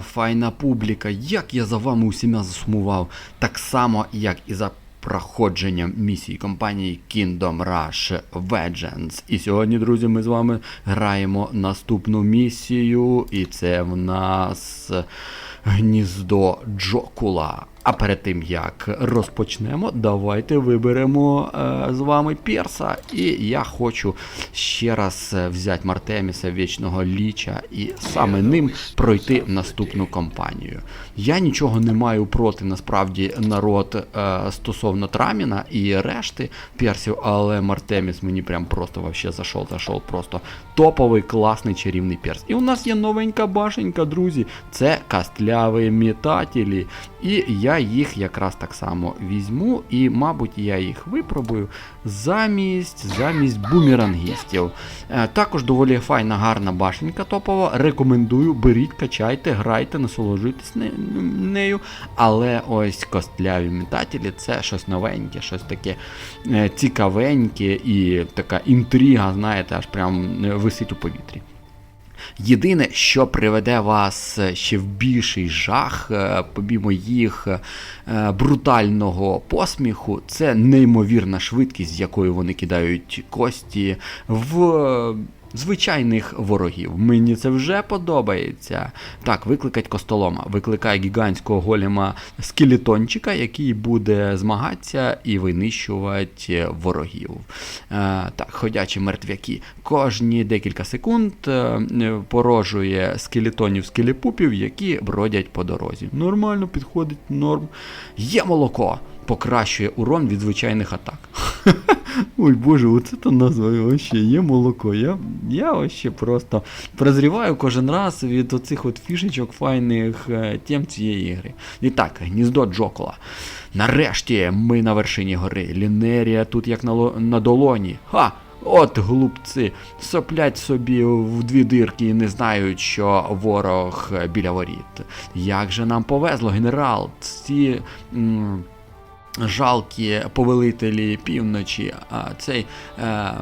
Файна публіка, як я за вами усіма засумував, так само, як і за проходженням місії компанії Kingdom Rush Vengeance. І сьогодні, друзі, ми з вами граємо наступну місію, і це в нас гніздо Джокула. А перед тим як розпочнемо, давайте виберемо е, з вами Перса. І я хочу ще раз е, взяти Мартеміса Вічного Ліча і саме ним пройти наступну кампанію. Я нічого не маю проти насправді народ е, стосовно Траміна і решти персів, але Мартеміс мені прям просто вообще зайшов, зайшов просто топовий, класний чарівний перс. І у нас є новенька башенька, друзі. Це кастляві метателі. І я їх якраз так само візьму, і, мабуть, я їх випробую замість замість бумерангістів. Е, також доволі файна, гарна башенька топова. Рекомендую, беріть, качайте, грайте, насолоджуйтесь нею. Але ось костляві метателі це щось новеньке, щось таке е, цікавеньке і така інтрига, знаєте, аж прям е, висить у повітрі. Єдине, що приведе вас ще в більший жах, побімо помімо їх е, брутального посміху, це неймовірна швидкість, з якою вони кидають кості в е, звичайних ворогів. Мені це вже подобається. Так, викликать костолома, викликає гігантського голема скелетончика, який буде змагатися і винищувати ворогів. Е, так, ходячі мертвяки. Кожні декілька секунд е, порожує скелетонів скелепупів, які бродять по дорозі. Нормально підходить, норм. Є молоко. Покращує урон від звичайних атак. Ой боже, оце то назва вообще є молоко. Я, я вообще просто прозріваю кожен раз від оцих от фішечок файних е, тем цієї ігри. І так, гніздо Джокола. Нарешті ми на вершині гори. Лінерія тут як на, на долоні. Ха! От глупці, соплять собі в дві дирки і не знають, що ворог е, біля воріт. Як же нам повезло, генерал, ці. м, жалкі повелителі півночі, а цей е,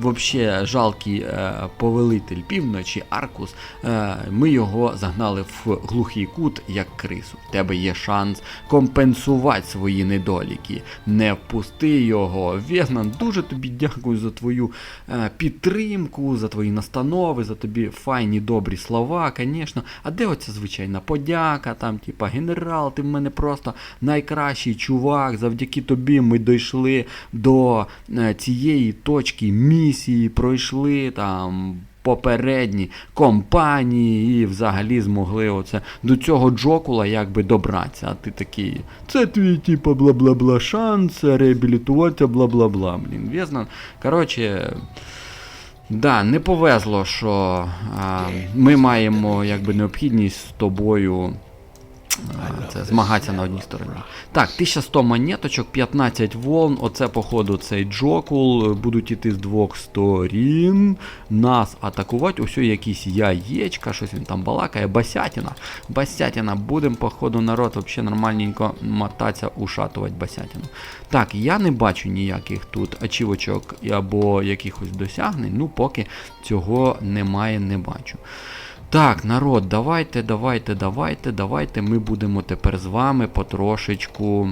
вообще жалкий е, повелитель півночі, Аркус, е, ми його загнали в глухий кут, як крису. В тебе є шанс компенсувати свої недоліки. Не впусти його. Вєгнан, дуже тобі дякую за твою е, підтримку, за твої настанови, за тобі файні добрі слова, звісно. А де оця звичайна подяка, там, типа, генерал, ти в мене просто найкращий чувак, завдяки тобі ми дійшли до е, цієї точки місії, пройшли там. Попередні компанії і взагалі змогли оце до цього Джокула якби добратися. А ти такий, це твій типа бла-бла-бла шанс, реабілітуватися, бла-бла-бла. Блін, в'єзнан. Коротше, да, не повезло, що а, ми маємо якби необхідність з тобою. Це змагатися на одній стороні. Так, 1100 монеточок, 15 волн. Оце, походу, цей Джокул. Будуть іти з двох сторін. Нас атакувати. Ось якісь яєчка, щось він там балакає. Басятіна. Басятіна. Будемо, походу, народ взагалі нормальненько мотатися, ушатувати басятіну. Так, я не бачу ніяких тут ачівочок або якихось досягнень. Ну, поки цього немає, не бачу. Так, народ, давайте, давайте, давайте, давайте. Ми будемо тепер з вами потрошечку.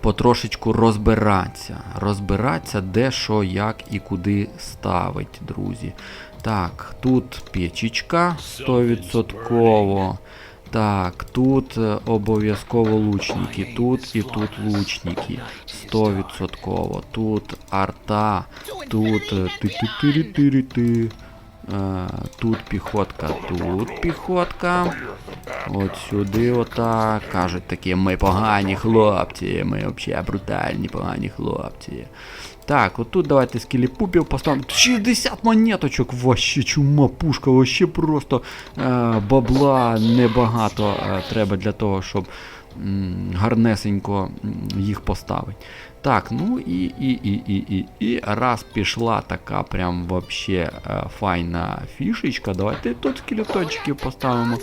Потрошечку розбиратися. Розбиратися, де що, як і куди ставить, друзі. Так, тут печечка 100%. Так, тут е, обов'язково лучники. Тут і тут лучники. 100%. Тут арта. Тут е, ти-ти-ти-ти-ти. Е, Тут піхотка, тут піхотка. От сюди отак. Кажуть такі, ми погані хлопці, ми взагалі брутальні погані хлопці. Так, отут давайте скелепупів поставимо. 60 монеточок, вообще чума пушка, вообще просто е, бабла небагато е, треба для того, щоб гарнесенько їх поставити. Так, ну і, і, і, і, і, і раз пішла така прям вообще е, файна фішечка, давайте тут скелетончиків поставимо.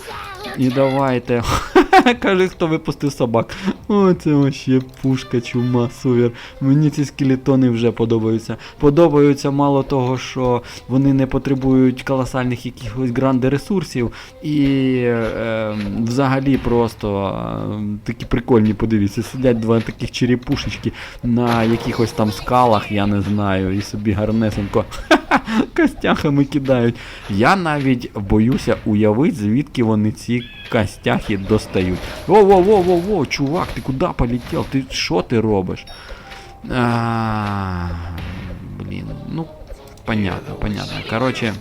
І давайте. Каже, хто випустив собак. О, це вообще пушка, чума, супер. Мені ці скелетони вже подобаються. Подобаються мало того, що вони не потребують колосальних якихось гранди ресурсів. І е, взагалі просто е, такі прикольні, подивіться, сидять два таких черепушечки на якихось там скалах, я не знаю, і собі гарнесенько костяхами кидають. Я навіть боюся уявити, звідки вони ці костяхи достають. Во-во-во-во-во, чувак, ти куди полетів? Ти що ти робиш? Блін, ну, понятно, понятно. Короче,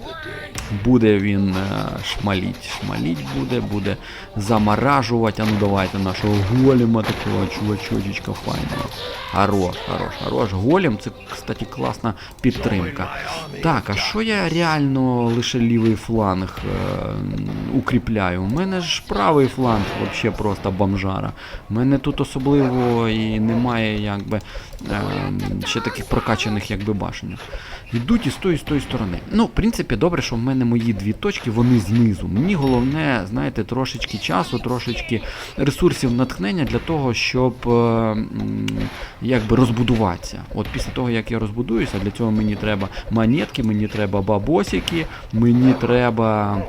буде він е, шмаліть, шмаліть буде, буде заморажувати. А ну давайте нашого голема такого чувачочечка файного. Хорош, хорош, хорош. Голем це, кстати, класна підтримка. Так, а що я реально лише лівий фланг е, укріпляю? У мене ж правий фланг взагалі просто бомжара. У мене тут особливо і немає якби ще таких прокачаних якби башенів. Йдуть і тої, і з тої сторони. Ну, в принципі, добре, що в мене мої дві точки, вони знизу. Мені головне, знаєте, трошечки часу, трошечки ресурсів натхнення для того, щоб е, якби розбудуватися. От після того, як я розбудуюся, для цього мені треба монетки, мені треба бабосики, мені треба.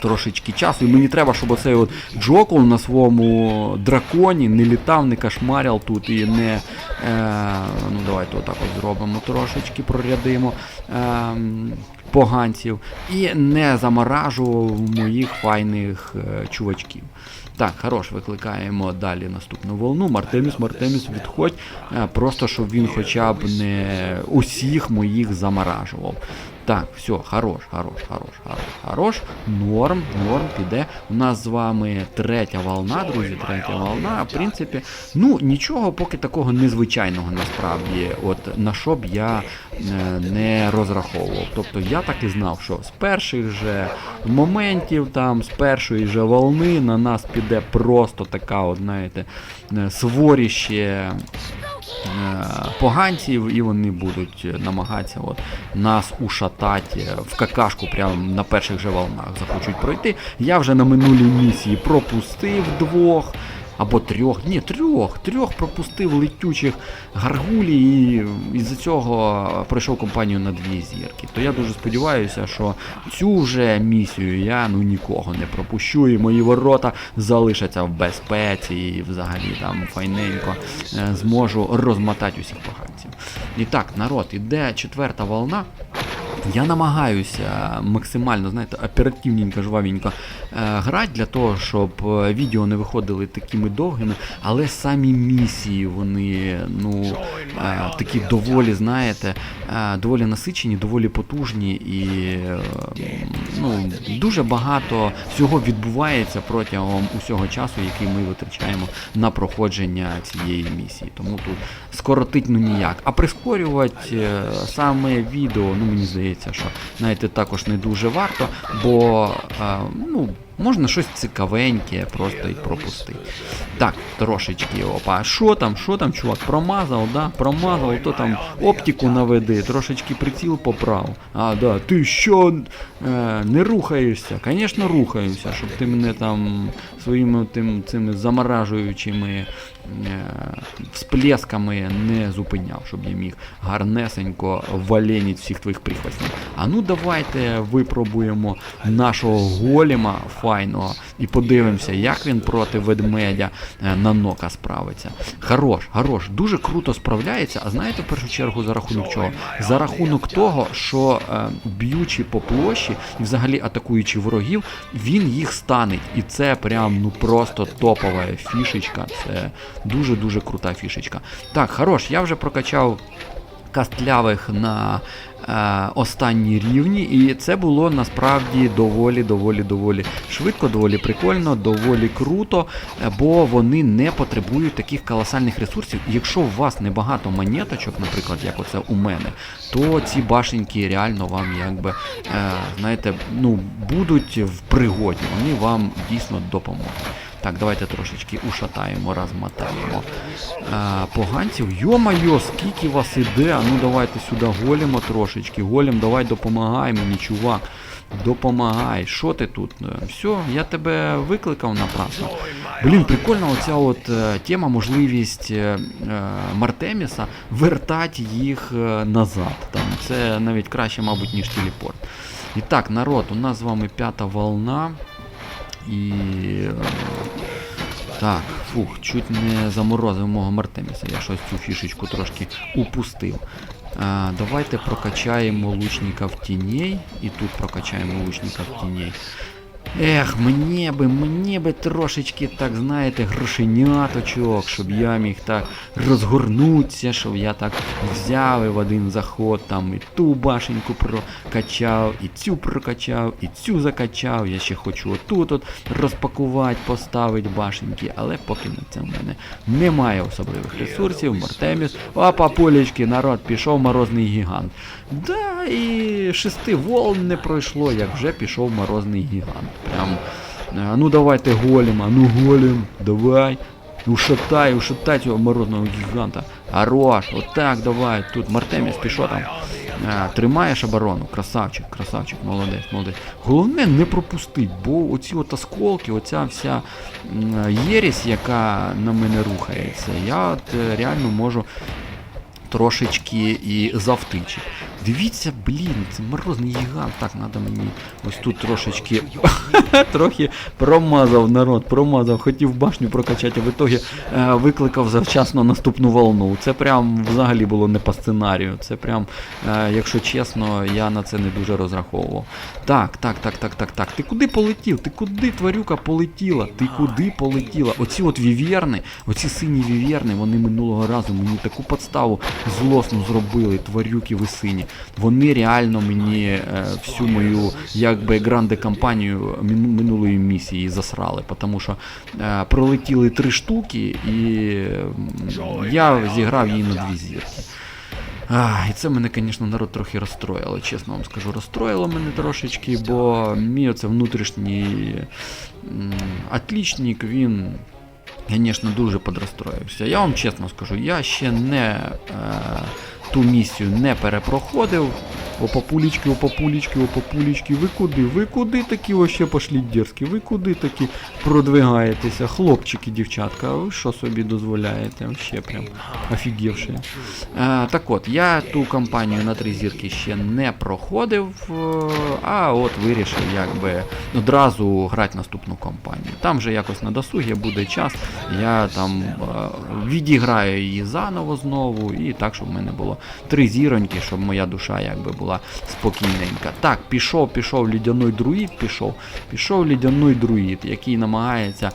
Трошечки часу, і мені треба, щоб оцей от Джокул на своєму драконі не літав, не кошмаряв тут і не. Е, ну давайте отак от зробимо трошечки, прорядимо е, поганців і не заморажував моїх файних е, чувачків. Так, хорош, викликаємо далі наступну волну. Мартеміс, Мартеміс, відходь. Е, Просто щоб він хоча б не усіх моїх заморажував. Так, все, хорош, хорош, хорош, хорош, хорош. Норм, норм, піде. У нас з вами третя волна, друзі, третя волна. В принципі, ну нічого поки такого незвичайного насправді, от на що б я е, не розраховував. Тобто я так і знав, що з перших же моментів, там, з першої же волни на нас піде просто така, от, знаєте, е, своріще поганців, і вони будуть намагатися от, нас ушатати е, в какашку прямо на перших же волнах захочуть пройти. Я вже на минулій місії пропустив двох. Або трьох, ні, трьох, трьох пропустив летючих гаргулі і із-за цього пройшов компанію на дві зірки. То я дуже сподіваюся, що цю вже місію я ну нікого не пропущу, і мої ворота залишаться в безпеці і взагалі там файненько е, зможу розмотати усіх поганців. І так, народ, іде четверта волна. Я намагаюся максимально, знаєте, оперативненько, жвавенько е, грати для того, щоб е, відео не виходили такими довгими, але самі місії вони ну е, такі доволі, знаєте, доволі насичені, доволі потужні і ну, дуже багато всього відбувається протягом усього часу, який ми витрачаємо на проходження цієї місії. Тому тут скоротить ну ніяк. А прискорювати саме відео, ну мені здається, що навіть також не дуже варто, бо е, ну. Можна щось цікавеньке просто і пропустити. Так, трошечки опа. Що там, що там, чувак, промазав, да? Промазав, то там оптику наведи, трошечки приціл поправ. А, да, ти що е, не рухаєшся? Звісно, рухаюся, щоб ти мене там своїми тим, цими заморажуючими е, всплесками не зупиняв, щоб я міг гарнесенько валеніть всіх твоїх прихвостнів. А ну давайте випробуємо нашого голема файного і подивимося, як він проти ведмедя е, на нока справиться. Хорош, хорош, дуже круто справляється. А знаєте, в першу чергу, за рахунок чого? За рахунок того, що е, б'ючи по площі і взагалі атакуючи ворогів, він їх станить. І це прям ну просто топова фішечка. Це дуже-дуже крута фішечка. Так, хорош, я вже прокачав кастлявих на е, останні рівні, і це було насправді доволі, доволі, доволі швидко, доволі прикольно, доволі круто, е, бо вони не потребують таких колосальних ресурсів. Якщо у вас небагато монеточок, наприклад, як оце у мене, то ці башеньки реально вам якби е, знаєте, ну, будуть в пригоді, вони вам дійсно допоможуть. Так, давайте трошечки ушатаємо, розмотаємо. А, поганців, йо-майо, скільки вас іде. Ну давайте сюди голімо трошечки. Голім, давай допомагай мені, чувак. Допомагай. Що ти тут? Все, я тебе викликав напрасно. Блін, прикольна оця от е, тема, можливість е, е, Мартеміса вертати їх назад. Там, це навіть краще, мабуть, ніж телепорт. І так, народ, у нас з вами п'ята волна. І. е, Так, фух, чуть не заморозив мого Мартеміса. Я щось цю фішечку трошки упустив. А, давайте прокачаємо лучника в тіней. І тут прокачаємо лучника в тіней. Ех, мені би, мені би трошечки, так знаєте, грошеняточок, щоб я міг так розгорнутися, щоб я так взяв і в один заход там і ту башеньку прокачав, і цю прокачав, і цю закачав. Я ще хочу отут от розпакувати, поставити башеньки, але поки на це в мене немає особливих ресурсів. Мартеміс. Опа, полічки, народ, пішов морозний гігант. Да, і шести волн не пройшло, як вже пішов морозний гігант. Прям. А ну давайте голем, а ну голем, давай. Ушатай, ушатай цього морозного гіганта. Хорош, отак давай. Тут Мартеміс, що там? А, тримаєш оборону, красавчик, красавчик, молодець, молодець. Головне не пропустить, бо оці от осколки, оця вся м, єресь, яка на мене рухається, я от е, реально можу трошечки і завтичити. Дивіться, блін, це морозний гігант. Так, треба мені ось тут трошечки трохи промазав народ, промазав, хотів башню прокачати, а в ітогі е, викликав завчасно наступну волну. Це прям взагалі було не по сценарію. Це прям, е, якщо чесно, я на це не дуже розраховував. Так, так, так, так, так, так. Ти куди полетів? Ти куди, тварюка, полетіла? Ти куди полетіла? Оці от вів'єрни, оці сині вів'єрни, вони минулого разу мені таку подставу злосну зробили, тварюки ви сині. Вони реально мені е, всю мою якби гранде кампанію минулої місії засрали, тому що е, пролетіли три штуки, і я зіграв її на дві зірки. А, і це мене, звісно, народ трохи розстроїло, чесно вам скажу, розстроїло мене трошечки, бо мій оце внутрішній м, отлічник, він, звісно, дуже подрозстроївся. Я вам чесно скажу, я ще не е, ту місію не перепроходив. О, папулечки, о, папулечки, о, папулечки, ви куди? Ви куди такі вообще пошли дерзкі? Ви куди такі продвигаєтеся? Хлопчики, дівчатка, а ви що собі дозволяєте? Вообще прям офігівши. Е, так от, я ту кампанію на три зірки ще не проходив, е, а от вирішив якби одразу грати наступну кампанію. Там вже якось на досугі буде час, я там е, відіграю її заново знову, і так, щоб в мене було три зіроньки, щоб моя душа якби була спокійненька. Так, пішов, пішов лідяний друїд, пішов, пішов лідяний друїд, який намагається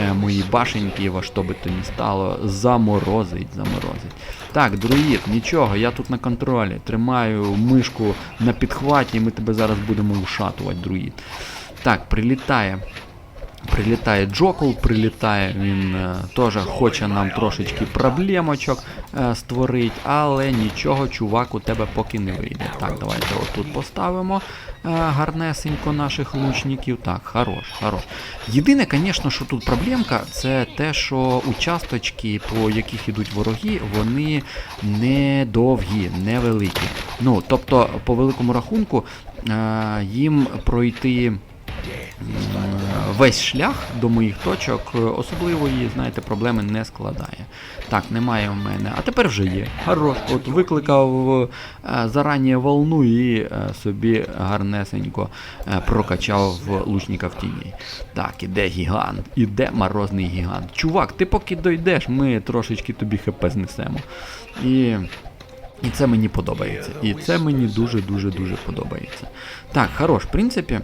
е, мої башеньки, во що би то ні стало, заморозить, заморозить. Так, друїд, нічого, я тут на контролі. Тримаю мишку на підхваті, і ми тебе зараз будемо ушатувати, друїд. Так, прилітає. Прилітає Джокул, прилітає, він е, теж хоче нам трошечки проблемочок е, створити, але нічого, чувак, у тебе поки не вийде. Так, давайте отут поставимо е, гарнесенько наших лучників. Так, хорош, хорош. Єдине, звісно, що тут проблемка, це те, що участочки, по яких ідуть вороги, вони не довгі, невеликі. Ну, тобто, по великому рахунку, е, їм пройти. м, Весь шлях до моїх точок е, особливої, знаєте, проблеми не складає. Так, немає в мене. А тепер вже є. Хорош. От викликав е, зарані волну і е, собі гарнесенько прокачав лучника в тіні. Так, іде гігант, іде морозний гігант. Чувак, ти поки дойдеш, ми трошечки тобі хп знесемо. І. І це мені подобається. І це мені дуже-дуже дуже подобається. Так, хорош, в принципі.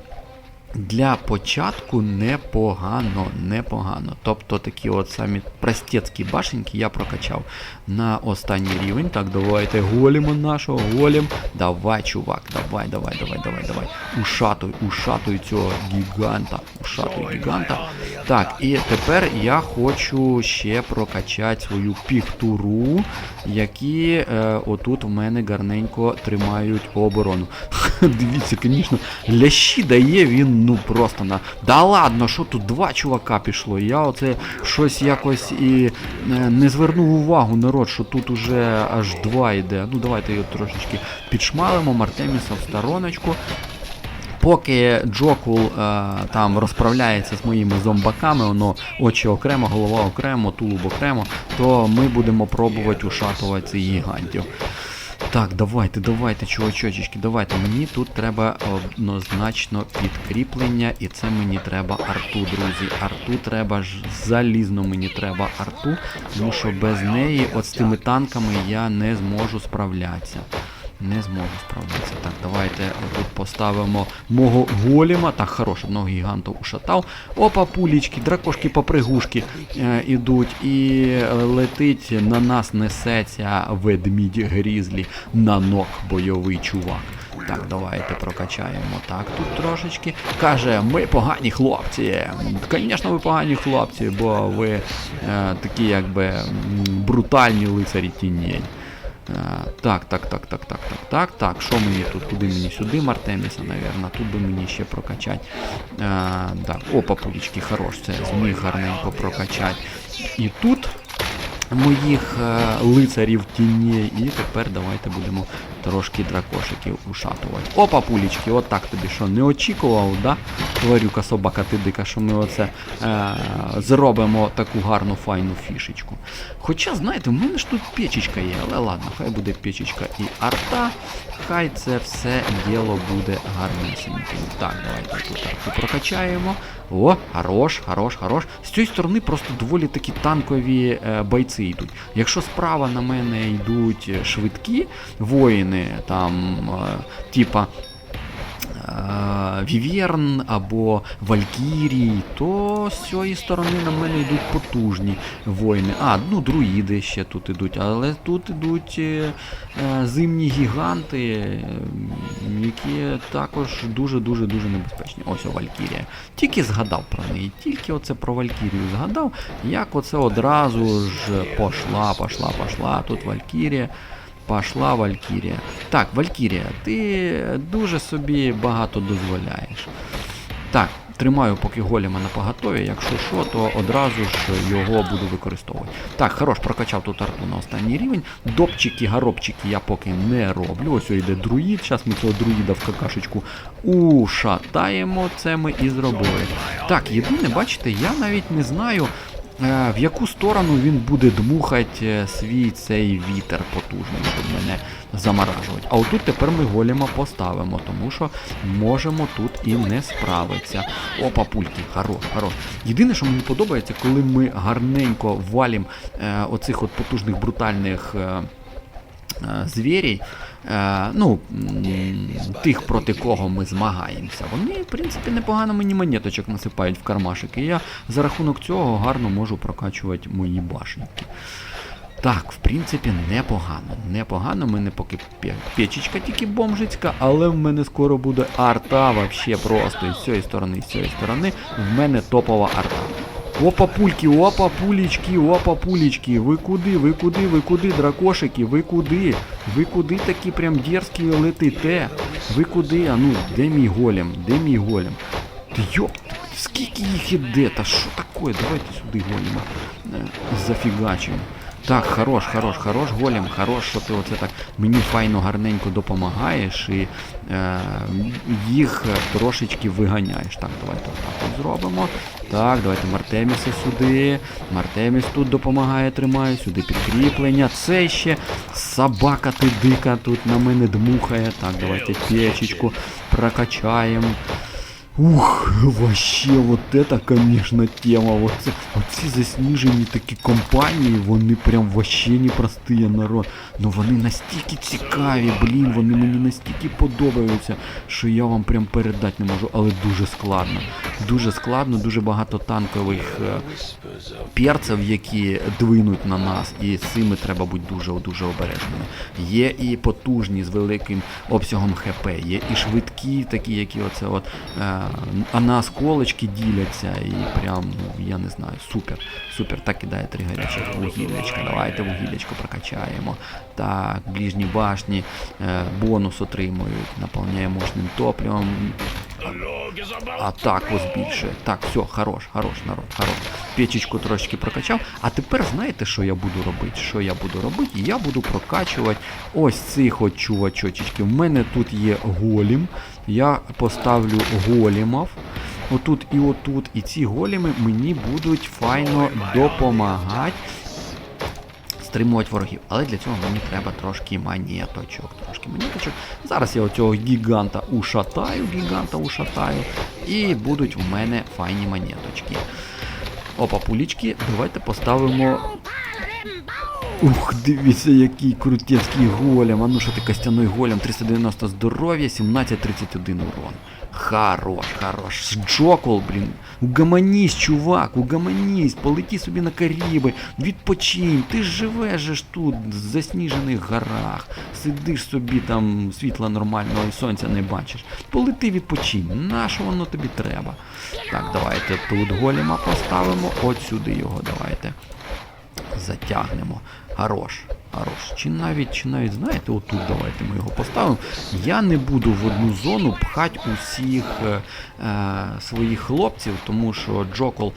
Для початку непогано, непогано. Тобто такі от самі простецькі башеньки я прокачав на останній рівень. Так, давайте голімо нашого, голім. Давай, чувак, давай, давай, давай, давай, давай. Ушатуй, ушатуй цього гіганта. Ушатуй гіганта. Так, і тепер я хочу ще прокачати свою піктуру, які е, отут в мене гарненько тримають оборону. Дивіться, звісно, лящі дає він ну просто на. Да ладно, що тут два чувака пішло. Я оце щось якось і е, не звернув увагу, народ, що тут уже аж два йде. Ну давайте його трошечки підшмалимо, Мартеміса в стороночку. Поки Джокул е, там розправляється з моїми зомбаками, воно очі окремо, голова окремо, тулуб окремо, то ми будемо пробувати ушатувати цих гігантів. Так, давайте, давайте, чувачочечки, давайте. Мені тут треба однозначно підкріплення, і це мені треба арту, друзі. Арту треба ж залізно мені треба арту, тому що без неї, от з тими танками, я не зможу справлятися. Не зможу справитися. Так, давайте тут поставимо мого голіма. Так, хорош, одного гіганту ушатав. Опа, пулічки, дракошки попригушки е, ідуть. І летить на нас несеться ведмідь грізлі на ног бойовий чувак. Так, давайте прокачаємо. Так, тут трошечки. Каже, ми погані хлопці. Звісно, ви погані хлопці, бо ви е, такі якби брутальні лицарі тіней. Е, Так, так, так, так, так, так, так, так. Що мені тут? Куди мені сюди, Мартеміса, мабуть. Тут би мені ще прокачати. Е, так, опа, пулічки, хорош, це зміг гарненько прокачати. І тут моїх е, лицарів тіней. І тепер давайте будемо трошки дракошиків ушатувати. Опа, пулічки, от так тобі що, не очікував, да? Тварюка, собака ти дика, що ми оце е, зробимо таку гарну файну фішечку. Хоча, знаєте, в мене ж тут печечка є, але ладно, хай буде печечка і арта, хай це все діло буде гарнесеньким. Так, давайте тут арту прокачаємо. О, хорош, хорош, хорош. З цієї сторони просто доволі такі танкові е, бойці йдуть. Якщо справа на мене йдуть е, швидкі воїни, там, е, типа. е, Віверн або Валькірій, то з цієї сторони на мене йдуть потужні воїни. А, ну друїди ще тут ідуть, але тут ідуть е, зимні гіганти, які також дуже-дуже дуже небезпечні. Ось о Валькірія. Тільки згадав про неї, тільки оце про Валькірію згадав, як оце одразу ж пошла, пошла, пошла. Тут Валькірія. Пошла Валькірія. Так, Валькірія, ти дуже собі багато дозволяєш. Так, тримаю поки голіма на поготові, якщо що, то одразу ж його буду використовувати. Так, хорош, прокачав тут арту на останній рівень. Допчики, горобчики я поки не роблю. Ось йде друїд. Зараз ми цього друїда в какашечку ушатаємо. Це ми і зробили. Так, єдине, бачите, я навіть не знаю. Е, В яку сторону він буде дмухати е, свій цей вітер потужний, щоб мене заморажувати. А отут тепер ми голіма поставимо, тому що можемо тут і не справитися. Опа, пульки, хорош, хорош. Єдине, що мені подобається, коли ми гарненько валім е, оцих от потужних брутальних. Е, е, звірій, ну, тих, проти кого ми змагаємося, вони, в принципі, непогано мені монеточок насипають в кармашики. І я за рахунок цього гарно можу прокачувати мої башенки. Так, в принципі, непогано. Непогано, в мене поки печечка тільки бомжицька, але в мене скоро буде арта вообще просто і цієї сторони, і з цієї сторони. В мене топова арта. Опа пульки, опа пулічки, опа пулічки. Ви куди, ви куди, ви куди, дракошики, ви куди? Ви куди такі прям дерзкі летите? Ви куди? А ну, де голем? Де мій голем? Йоп, скільки їх іде? Та що таке? Давайте сюди голема Зафигачим. зафігачимо. Так, хорош, хорош, хорош, голем, хорош, що ти оце так мені файно гарненько допомагаєш і е, їх трошечки виганяєш. Так, давайте так от зробимо. Так, давайте Мартеміса сюди. Мартеміс тут допомагає, тримає, сюди підкріплення. Це ще собака ти дика тут на мене дмухає. Так, давайте печечку прокачаємо. Ух, вообще, вот это, конечно, тема. Вот оці заснижені такі компанії, вони прям вообще непростые народ. Ну вони настільки цікаві, блін, вони мені настільки подобаються, що я вам прям передати не можу, але дуже складно. Дуже складно, дуже багато танкових е, перців, які двинуть на нас, і з цими треба бути дуже-дуже обережними. Є і потужні з великим обсягом ХП, є і швидкі, такі, які оце от, е, а на осколочки діляться, і прям, ну, я не знаю, супер, супер. Так кидає три гарячих вугіллячка. Давайте вугіллячко прокачаємо. Так, ближні башні, е, бонус отримують, наповняє мощним топливом. Атаку збільшує. Так, все, хорош, хорош, народ, хорош. Печечку трошки прокачав. А тепер знаєте, що я буду робити? Що я буду робити? Я буду прокачувати ось цих от чувачочечків. У мене тут є голім. Я поставлю голімов. Отут і отут. І ці голіми мені будуть файно допомагати стримувати ворогів. Але для цього мені треба трошки монеточок. Трошки монеточок. Зараз я оцього гіганта ушатаю, гіганта ушатаю. І будуть в мене файні монеточки. Опа, пулічки. Давайте поставимо. Ух, дивіться, який крутецький голем. А ну що ти костяной голем? 390 здоров'я, 1731 урон. Хорош, хорош. Джокол, блін. Угомонісь, чувак, угомонісь, полеті собі на Каріби, відпочинь. Ти живеш ж тут, в засніжених горах. Сидиш собі там, світла нормального і сонця не бачиш. Полети відпочинь. На що воно тобі треба? Так, давайте тут голема поставимо. От сюди його давайте затягнемо. Хорош, хорош. Чи навіть, чи навіть, знаєте, отут давайте ми його поставимо. Я не буду в одну зону пхати усіх е, е, своїх хлопців, тому що Джокол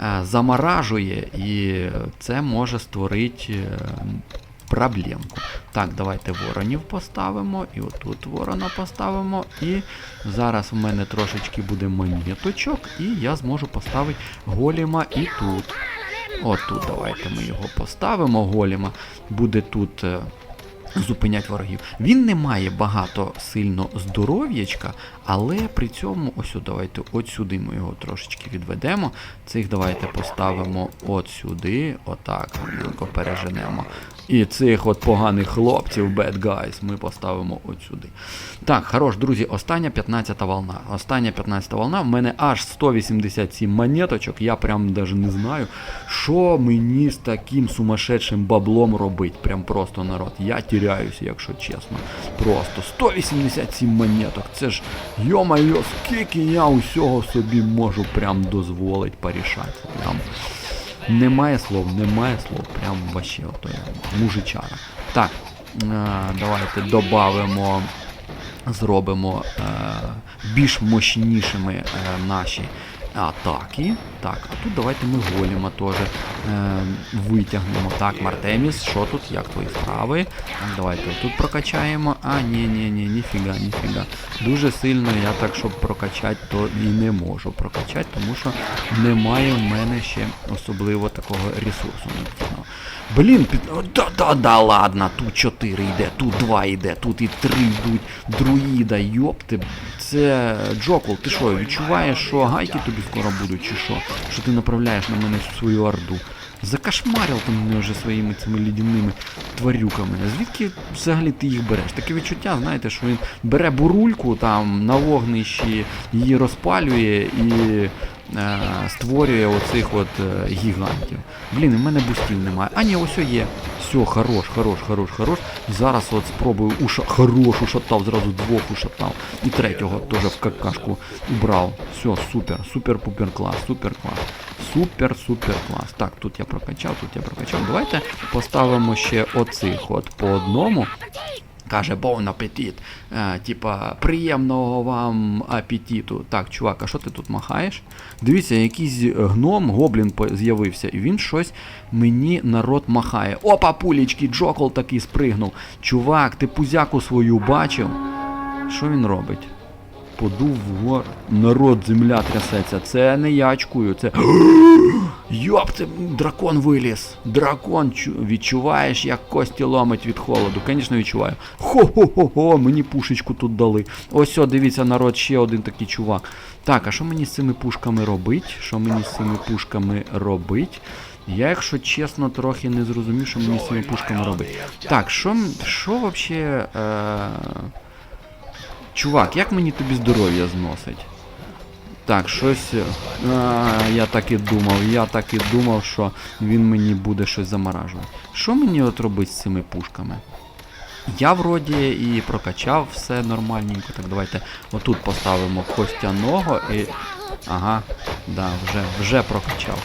е, заморажує і це може створити. Е, Проблемку. Так, давайте воронів поставимо. І отут ворона поставимо. І зараз в мене трошечки буде монеточок, і я зможу поставити голіма і тут. От тут давайте ми його поставимо голіма. Буде тут е, зупинять ворогів. Він не має багато сильно здоров'ячка, але при цьому, ось давайте от сюди ми його трошечки відведемо. Цих давайте поставимо от сюди, отак, переженемо. І цих от поганих хлопців, bad guys, ми поставимо от сюди. Так, хорош, друзі, остання 15-та волна. Остання 15-та волна. В мене аж 187 монеточок. Я прям даже не знаю, що мені з таким сумасшедшим баблом робить. Прям просто народ. Я тіряюся, якщо чесно. Просто 187 монеток. Це ж, йо-майо, скільки я усього собі можу прям дозволити порішати. Прям. Немає слов, немає слов. Прям вообще ото мужичара. Так, е, давайте додамо, зробимо е, більш мощнішими е, наші атаки. Так, а тут давайте ми голіма теж е, витягнемо. Так, Мартеміс, що тут? Як твої справи? Так, давайте тут прокачаємо. А, ні, ні, ні, ніфіга, ніфіга. Дуже сильно я так, щоб прокачати, то і не можу прокачати, тому що немає в мене ще особливо такого ресурсу. Блін, під... да, да, да, ладно, тут 4 йде, тут 2 йде, тут і 3 йдуть, друїда, йопти. Це Джокол, ти що, відчуваєш, що гайки тобі скоро будуть, чи що? Що ти направляєш на мене свою орду? Закашмарив ти мене вже своїми цими лідяними тварюками. Звідки взагалі ти їх береш? Таке відчуття, знаєте, що він бере бурульку там на вогнищі, її розпалює і е, створює оцих от е, гігантів. Блін, і в мене бустів немає. А ні, ось є. Все, хорош, хорош, хорош, хорош. Зараз от спробую уша. Хорош, ушатав, зразу двох ушатав. І третього теж в какашку убрав. Все, супер, супер-пупер клас, супер клас. Супер, супер клас. Так, тут я прокачав, тут я прокачав. Давайте поставимо ще оцих от по одному. Каже, бон апетит. Е, типа, приємного вам апетиту. Так, чувак, а що ти тут махаєш? Дивіться, якийсь гном, гоблін з'явився, і він щось мені народ махає. Опа, пулічки, Джокол такий спригнув. Чувак, ти пузяку свою бачив? Що він робить? Подув вгор. Народ, земля трясеться. Це не я чкую, це. Йоп, це дракон виліз. Дракон відчуваєш, як кості ломить від холоду. Звісно, відчуваю. Хо-хо-хо-хо, мені пушечку тут дали. Ось, о, дивіться, народ, ще один такий чувак. Так, а що мені з цими пушками робить? Що мені з цими пушками робить? Я, якщо чесно, трохи не зрозумів, що мені з цими пушками робить. Так, що, що вообще. Е... Чувак, як мені тобі здоров'я зносить? Так, щось. А, я так і думав, я так і думав, що він мені буде щось заморажувати. Що мені от робити з цими пушками? Я вроді і прокачав все нормальненько. Так, давайте отут поставимо костяного і. Ага, да, вже, вже прокачав.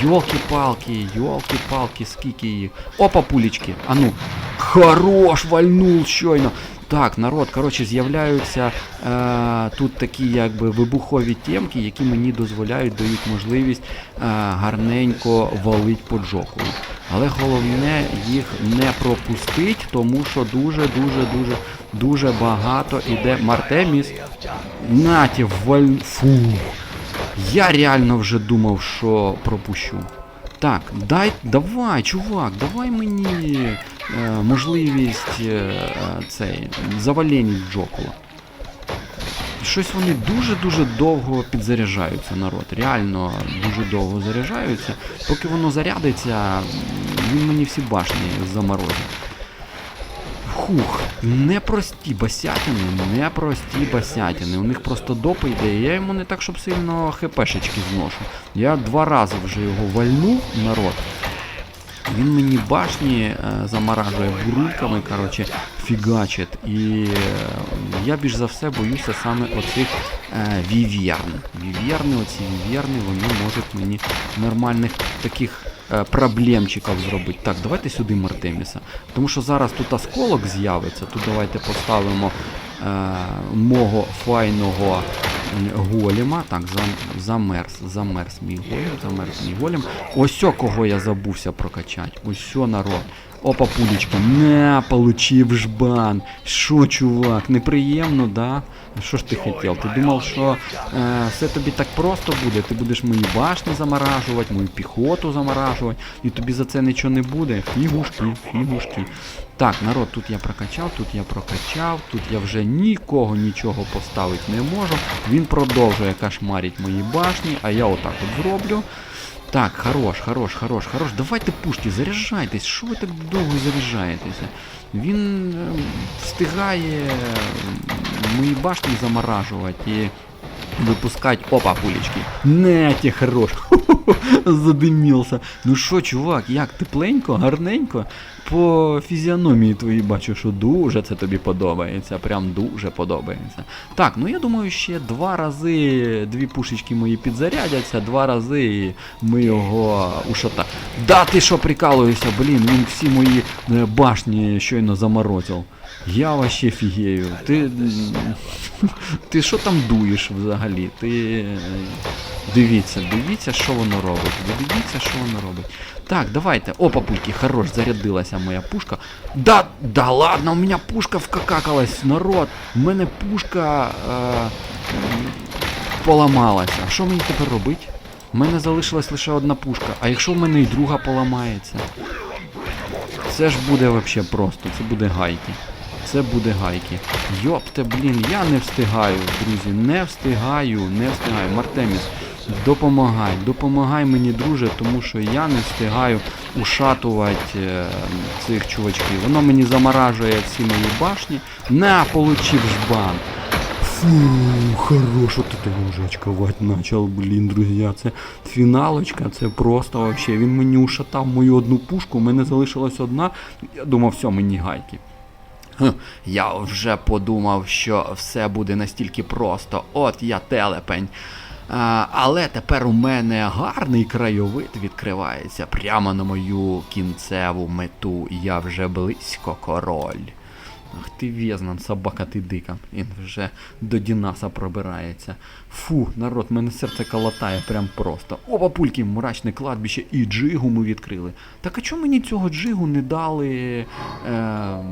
Йолки-палки, йолки-палки, скільки їх. Опа, пулечки. А ну. Хорош, вальнул щойно. Так, народ, коротше, з'являються е, тут такі якби вибухові темки, які мені дозволяють, дають можливість е, гарненько валить по джокою. Але головне їх не пропустить, тому що дуже, дуже, багато іде Мартеміс. Наті, валь... Фу. Я реально вже думав, що пропущу. Так, дай, давай, чувак, давай мені можливість е, е, цей завалені Джокула. Щось вони дуже-дуже довго підзаряджаються, народ. Реально дуже довго заряджаються. Поки воно зарядиться, він мені всі башні заморозить. Хух, непрості басятини, непрості басятини. У них просто допи йде, я йому не так, щоб сильно хпшечки зношу. Я два рази вже його вальнув, народ. Він мені башні е, заморажує бурульками, коротше, фігачить. І е, я більш за все боюся саме оцих е, вів'ярн. Вів'ярни, оці вів'ярни, вони можуть мені нормальних таких проблемчиків зробити. Так, давайте сюди Мартеміса. Тому що зараз тут осколок з'явиться. Тут давайте поставимо е, мого файного голема. Так, замерз, замерз мій голем, замерз мій голем. Ось о, кого я забувся прокачати. Ось о, народ. Опа, пулечки. На, получив жбан. Що, чувак, неприємно, да? Що ж ти хотів? Ти думав, що е, все тобі так просто буде? Ти будеш мої башні заморажувати, мою піхоту заморажувати, і тобі за це нічого не буде. Фігушки, фігушки. Так, народ, тут я прокачав, тут я прокачав, тут я вже нікого нічого поставити не можу. Він продовжує кошмарить мої башні, а я отак от зроблю. Так, хорош, хорош, хорош, хорош. Давайте пушки, заряджайтесь. Що ви так довго заряджаєтеся? Він е, встигає мої башні заморажувати і випускати. Опа, пулечки. Не, ті хорош. Задимівся. Ну що, чувак, як тепленько, гарненько? По фізіономії твоїй бачу, що дуже це тобі подобається. Прям дуже подобається. Так, ну я думаю, ще два рази дві пушечки мої підзарядяться, два рази і ми його ушата. Да, ти що прикалуєшся, блін, він всі мої е, башні щойно заморозив. Я вообще фігею. Ти. Ти що там дуєш взагалі? Ти. Дивіться, дивіться, що воно робить. Дивіться, що воно робить. Так, давайте. Опа, пульки, хорош, зарядилася моя пушка. Да, да ладно, у мене пушка вкакакалась, народ. У мене пушка е, поламалася. Що мені тепер робити? У мене залишилась лише одна пушка. А якщо в мене і друга поламається? Це ж буде вообще просто, це буде гайки. Це буде гайки. Йопте, блін, я не встигаю, друзі, не встигаю, не встигаю. Мартеміс, допомагай, допомагай мені, друже, тому що я не встигаю ушатувати е, цих чувачків. Воно мені заморажує всі мої башні. На, получив жбан. Фу, хорош, от ти вже очковать начал, блін, друзі. Це фіналочка, це просто вообще. Він мені ушатав мою одну пушку, у мене залишилась одна. Я думав, все, мені гайки. Я вже подумав, що все буде настільки просто. От я телепень. А, але тепер у мене гарний краєвид відкривається прямо на мою кінцеву мету. Я вже близько король. Ах ти в'язнан, собака ти дика. Він вже до Дінаса пробирається. Фу, народ, мене серце калатає прям просто. Опа, пульки, мрачне кладбище і джигу ми відкрили. Так а чому мені цього джигу не дали Е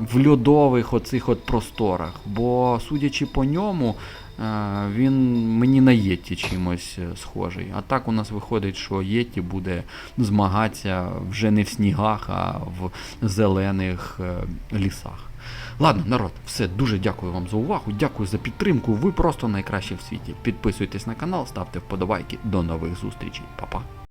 в льодових оцих от просторах? Бо, судячи по ньому, він мені на Єті чимось е, схожий. А так у нас виходить, що Єті буде змагатися вже не в снігах, а в зелених е, лісах. Ладно, народ, все, дуже дякую вам за увагу, дякую за підтримку. Ви просто найкращі в світі. Підписуйтесь на канал, ставте вподобайки. До нових зустрічей. Па-па.